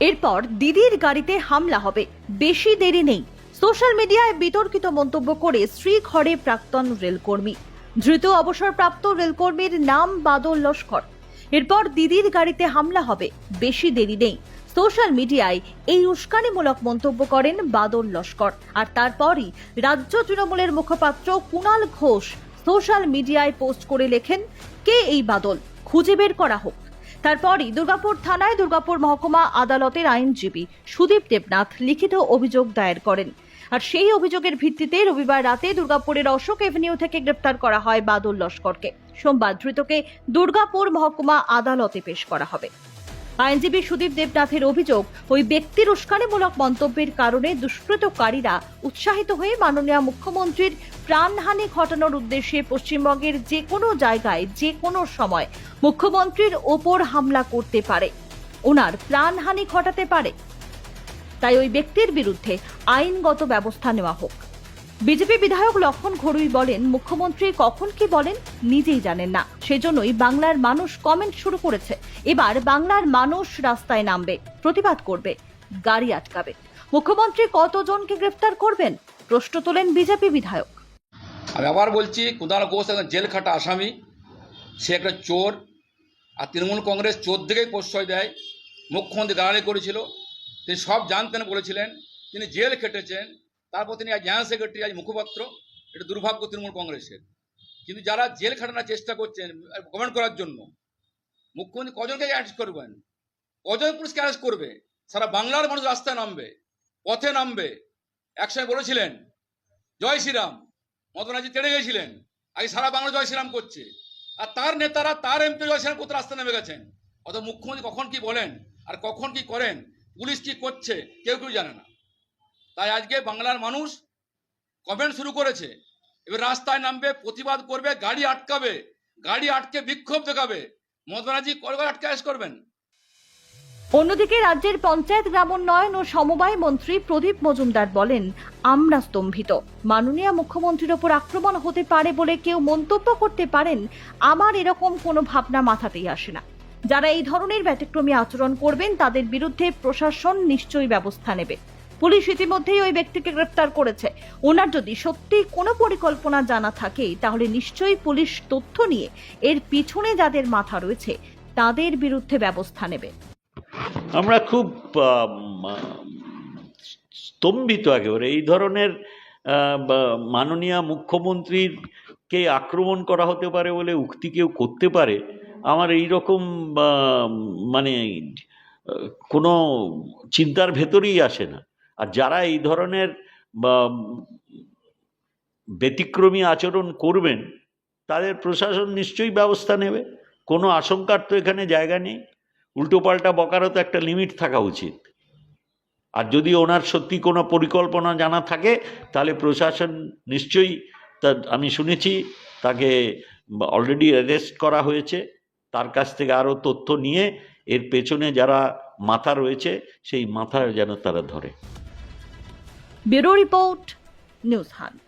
এরপর দিদির গাড়িতে হামলা হবে। বেশি দেরি নেই। সোশ্যাল মিডিয়ায় বিতর্কিত মন্তব্য করে শ্রীঘরে প্রাক্তন রেলকর্মী। ধৃত অবসরপ্রাপ্ত রেলকর্মীর নাম বাদল লস্কর। এরপর দিদির গাড়িতে হামলা হবে। বেশি দেরি নেই। সোশ্যাল মিডিয়ায় এই উস্কানিমূলক মন্তব্য করেন বাদল লস্কর। আর তারপরই রাজ্য তৃণমূলের মুখপাত্র কুণাল ঘোষ সোশ্যাল মিডিয়ায় পোস্ট করে লেখেন, কে এই বাদল? খুঁজে বের করা হোক। তারপরই দুর্গাপুর থানায় দুর্গাপুর মহকুমা আদালতের আইনজীবী সুদীপ দেবনাথ লিখিত অভিযোগ দায়ের করেন। আর সেই অভিযোগের ভিত্তিতে রবিবার রাতে দুর্গাপুরের অশোক এভিনিউ থেকে গ্রেপ্তার করা হয় বাদল লস্করকে। সোমবার ধৃতকে দুর্গাপুর মহকুমা আদালতে পেশ করা হবে। আইনজীবী সুদীপ দেবনাথের অভিযোগ, ওই ব্যক্তির উস্কানিমূলক মন্তব্যের কারণে দুষ্কৃতকারীরা উৎসাহিত হয়ে মাননীয় মুখ্যমন্ত্রীর প্রাণহানি ঘটানোর উদ্দেশ্যে পশ্চিমবঙ্গের যে কোনো জায়গায়, যে কোনো সময় মুখ্যমন্ত্রীর ওপর হামলা করতে পারে। ওনার প্রাণহানি ঘটাতে পারে। তাই ওই ব্যক্তির বিরুদ্ধে আইনগত ব্যবস্থা নেওয়া হোক। বিজেপি বিধায়ক লক্ষণ ঘড়ুই বলেন, মুখ্যমন্ত্রী কখন কি বলেন নিজেই জানেন না। সেজন্যই বাংলার মানুষ কমেন্ট শুরু করেছে। এবার বাংলার মানুষ রাস্তায় নামবে, প্রতিবাদ করবে, গাড়ি আটকাবে। মুখ্যমন্ত্রী কতজনকে গ্রেফতার করবেন? প্রশ্ন তোলেন বিজেপি বিধায়ক। আমি আবার বলছি, কুদাল ঘোষ একজন জেল খাটা আসামি, সে একটা চোর, আর তৃণমূল কংগ্রেস চোর দিকেই প্রশ্রয় দেয়। মুখ্যমন্ত্রী গাড়ি করেছিল, তিনি সব জানতেন বলেছিলেন, তিনি জেল খেটেছেন তারপর তিনি আজ জেনারেল সেক্রেটারি, আজ মুখপাত্র। এটা দুর্ভাগ্য তৃণমূল কংগ্রেসের। কিন্তু যারা জেল খাটানোর চেষ্টা করছেন গভর্নমেন্ট করার জন্য, মুখ্যমন্ত্রী কজনকে অ্যারেস্ট করবেন? কজন পুলিশকে অ্যারেস্ট করবে? সারা বাংলার মানুষ রাস্তায় নামবে, পথে নামবে। একসময় বলেছিলেন, জয় শ্রীরাম মতন মদনাজি তেড়ে গেছিলেন। আগে সারা বাংলা জয় শ্রীরাম করছে। আর তার নেতারা, তার এমপি জয় শ্রীরাম করতে রাস্তা নেমে গেছেন। অত মুখ্যমন্ত্রী কখন কি বলেন, আর কখন কি করেন, পুলিশ কি করছে, কেউ কেউ জানে না। তাই আজকে বাংলার মানুষ কমেন্ট শুরু করেছে, এবার রাস্তায় নামবে, প্রতিবাদ করবে, গাড়ি আটকাবে, গাড়ি আটকে বিক্ষোভ দেখাবে। মদনাজি কবে আটকে আস করবেন। অন্যদিকে রাজ্যের পঞ্চায়েত গ্রামোন্নয়ন ও সমবায় মন্ত্রী প্রদীপ মজুমদার বলেন, আমরা স্তম্ভিত। মাননীয় মুখ্যমন্ত্রীর ওপর আক্রমণ হতে পারে বলে কেউ মন্তব্য করতে পারেন, আমার এরকম কোনো ভাবনা মাথাতেই আসে না। যারা এই ধরনের ব্যতিক্রমী আচরণ করবেন, তাদের বিরুদ্ধে প্রশাসন নিশ্চয়ই ব্যবস্থা নেবে। পুলিশ ইতিমধ্যেই ওই ব্যক্তিকে গ্রেপ্তার করেছে। ওনার যদি সত্যি কোনো পরিকল্পনা জানা থাকে তাহলে নিশ্চয়ই পুলিশ তথ্য নিয়ে এর পিছনে যাদের মাথা রয়েছে, তাদের বিরুদ্ধে ব্যবস্থা নেবে। আমরা খুব স্তম্ভিত একেবারে। এই ধরনের মাননীয় মুখ্যমন্ত্রীর কে আক্রমণ করা হতে পারে বলে উক্তি কেউ করতে পারে, আমার এই রকম মানে কোনো চিন্তার ভেতরেই আসে না। আর যারা এই ধরনের ব্যতিক্রমী আচরণ করবেন, তাদের প্রশাসন নিশ্চয়ই ব্যবস্থা নেবে। কোনো আশঙ্কার তো এখানে জায়গা নেই। উল্টোপাল্টা বকারও তো একটা লিমিট থাকা উচিত। আর যদি ওনার সত্যি কোনো পরিকল্পনা জানা থাকে, তাহলে প্রশাসন নিশ্চয়ই তা, আমি শুনেছি, তাকে অলরেডি অ্যারেস্ট করা হয়েছে। তার কাছ থেকে আরও তথ্য নিয়ে এর পেছনে যারা মাথা রয়েছে, সেই মাথা যেন তারা ধরে। Bureau report news hunt